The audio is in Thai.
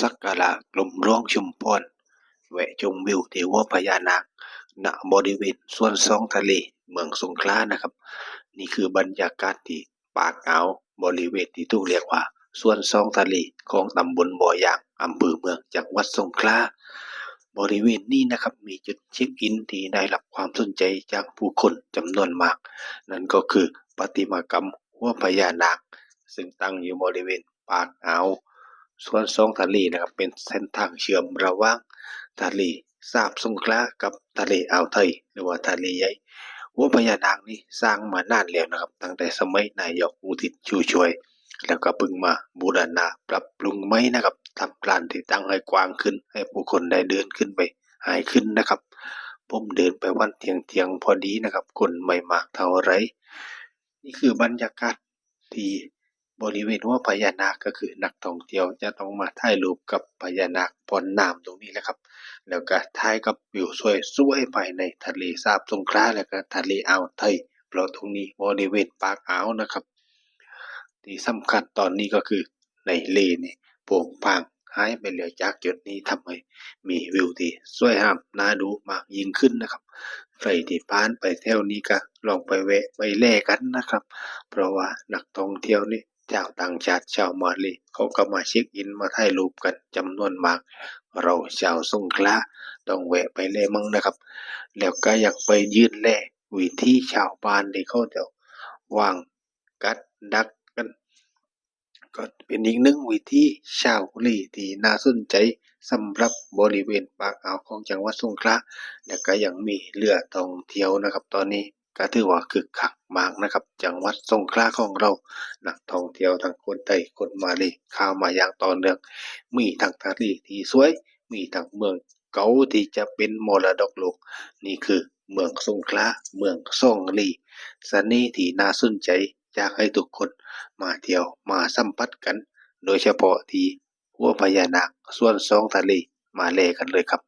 สักการะกรมหลวงชุมพรแวะชมวิวเทวพญานาคณบริเวณส่วนสองทะเลเมืองสงขลานะครับ นี่คือบรรยากาศที่ปากอ่าวบริเวณที่ถูกเรียกว่าส่วนสองทะเลของตำบลบ่อยางอำเภอเมืองจังหวัดสงขลาบริเวณนี้นะครับมีจุดเช็คอินที่ได้รับความสนใจจากผู้คนจำนวนมาก นั่นก็คือประติมากรรมหัวพญานาคซึ่งตั้งอยู่บริเวณปากอ่าว ส่วนสองทะเลนะครับเป็นเส้นทางเชื่อมระหว่างทะเลสาบสงขลากับทะเลอ่าวไทยหรือว่าทะเลใหญ่หัวพญานาคนี่สร้างมานานแล้วนะครับ ตั้งแต่สมัยนายกอุทิศชูช่วย แล้วก็พิ่งมาบูรณะปรับปรุงใหม่นะครับทำลานที่ตั้งให้กว้างขึ้น ให้ผู้คนได้เดินขึ้นไปหายขึ้นนะครับ ผมเดินไปวันเทียงเทียงๆพอดีนะครับ คนไม่มากเท่าไร นี่คือบรรยากาศที่ บริเวณหัวพญานาคก็คือนักท่องเที่ยวจะต้องมาถ่ายรูปกับพญานาคพ่นน้ำตรงนี้แหละครับ แล้วก็ถ่ายกับวิวสวยๆภายในทะเลสาบสงขลาแล้วก็ทะเลอ่าวไทยเพราะตรงนี้บริเวณปากอ่าวนะครับ ที่สำคัญตอนนี้ก็คือในเลนี่โป่งพางหายไปแล้วจากจุดนี้ทำให้มีวิวที่สวยงามน่าดูมากยิ่งขึ้นนะครับใครที่ผ่านไปแถวนี้ก็ลองไปแวะไปแลกันนะครับ เพราะว่านักท่องเที่ยวนี่ ชาต่างชาติชาวมาเลเขาก็มาเช็คอินมาถ่ายรูปกันจำนวนมาก เราชาวสงขลาต้องแวะไปแลมั่งนะครับ แล้วก็อยากไปยืนแลวิธีชาวบ้านที่เขาจะวางกัดดักกัน ก็เป็นอีกหนึ่งวิธีชาวลีที่น่าสนใจสำหรับบริเวณปากอ่าวของจังหวัดสงขลาและก็ยังมีเรือท่องเที่ยวนะครับ ตอนนี้ ก็ถือว่าคึกคักมากนะครับ จังหวัดสงขลาของเรา นักท่องเที่ยวทั้งคนไทยคนมาเลเข้ามาอย่างต่อเนื่อง มีทั้งทะเลที่สวย มีทั้งเมืองเก่าที่จะเป็นมรดกโลก นี่คือเมืองสงขลาเมืองซ่องลีเสน่ห์ที่น่าสนใจอยากให้ทุกคนมาเที่ยวมาสัมผัสกัน โดยเฉพาะที่หัวพญานาคส่วนสองทะเลมาเลกันเลยครับ